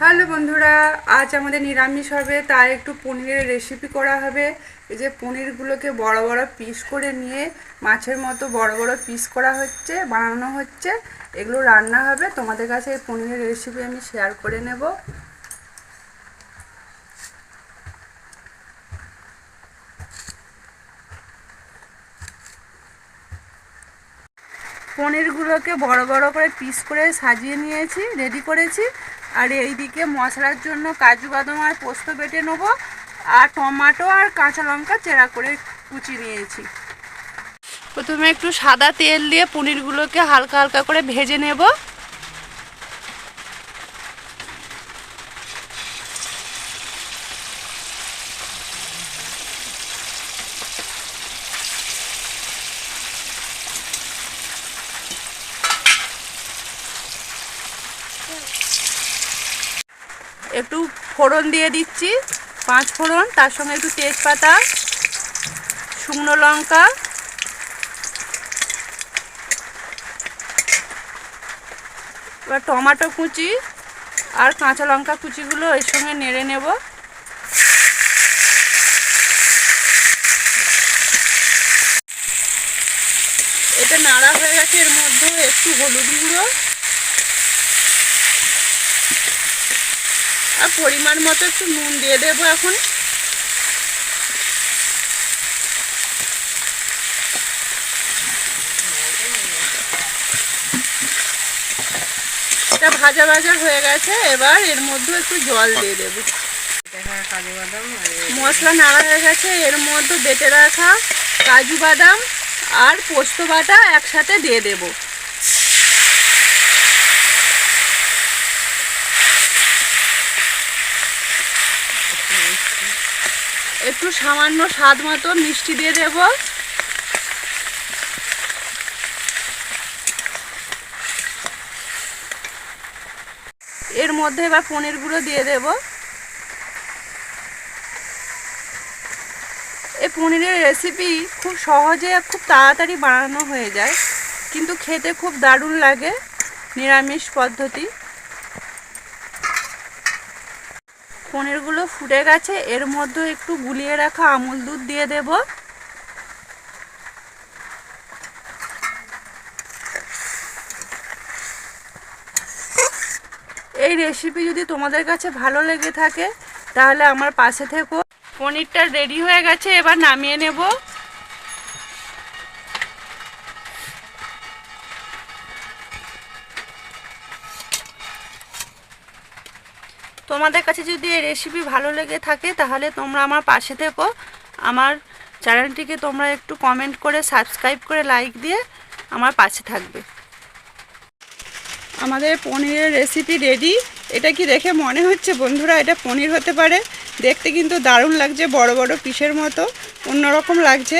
Hello বন্ধুরা, আজ আমাদের নিরামিষ হবে, তাই একটু পনিরের রেসিপি করা হবে। এই যে পনিরগুলোকে বড় বড় পিস করে নিয়ে মাছের মতো বড় বড় পিস করা হচ্ছে, বানানো হচ্ছে। এগুলো রান্না হবে, তোমাদের কাছে এই পনিরের রেসিপি আমি শেয়ার করে নেব। পনিরগুলোকে বড় বড় করে পিস করে সাজিয়ে নিয়েছি রেডি করেছি। আর এইদিকে মশলার জন্য কাজু বাদাম আর পোস্ত বেটে নেব। আর টমাটো আর কাঁচা লঙ্কা চেরা করে কুচি নিয়েছি। প্রথমে একটু সাদা তেল দিয়ে পনিরগুলোকে হালকা হালকা করে ভেজে নেব। একটু ফোড়ন দিয়ে দিচ্ছি, পাঁচ ফোড়ন, তার সঙ্গে একটু তেজপাতা, শুকনো লঙ্কা, এবার টমাটো কুচি আর কাঁচা লঙ্কা কুচিগুলো এর সঙ্গে নেড়ে নেব। এটা নাড়া হয়ে গেছে, এর মধ্যে একটু হলুদ গুঁড়ো আর পরিমাণ মতো একটু নুন দিয়ে দেবো এখন। এটা ভাজা ভাজা হয়ে গেছে, এবার এর মধ্যে একটু জল দিয়ে দেবো। মশলা নাড়া হয়ে গেছে, এর মধ্যে বেটে রাখা কাজু বাদাম আর পোস্ত বাটা একসাথে দিয়ে দেবো। একটু সামান্য স্বাদ মতো মিষ্টি দিয়ে দেব। এর মধ্যে এবার পনির গুঁড়ো দিয়ে দেব। এই পনিরের রেসিপি খুব সহজে খুব তাড়াতাড়ি বানানো হয়ে যায়, কিন্তু খেতে খুব দারুণ লাগে, নিরামিষ পদ্ধতি। পনিরগুলো ফুটে গেছে। এর মধ্যে একটু গুলিয়ে রাখা আমুল দুধ দিয়ে দেব। এই রেসিপি যদি তোমাদের কাছে ভালো লেগে থাকে, তাহলে আমার পাশে থেকো। পনিরটা রেডি হয়ে গেছে, এবার নামিয়ে নেব। তোমাদের কাছে যদি এই রেসিপি ভালো লেগে থাকে, তাহলে তোমরা আমার পাশে থেকো। আমার চ্যানেলটিকে তোমরা একটু কমেন্ট করে সাবস্ক্রাইব করে লাইক দিয়ে আমার পাশে থাকবে। আমাদের পনিরের রেসিপি রেডি এটা কি দেখে মনে হচ্ছে বন্ধুরা? এটা পনির হতে পারে। দেখতে কিন্তু দারুণ লাগছে, বড় বড় পিসের মতো। অন্যরকম লাগছে।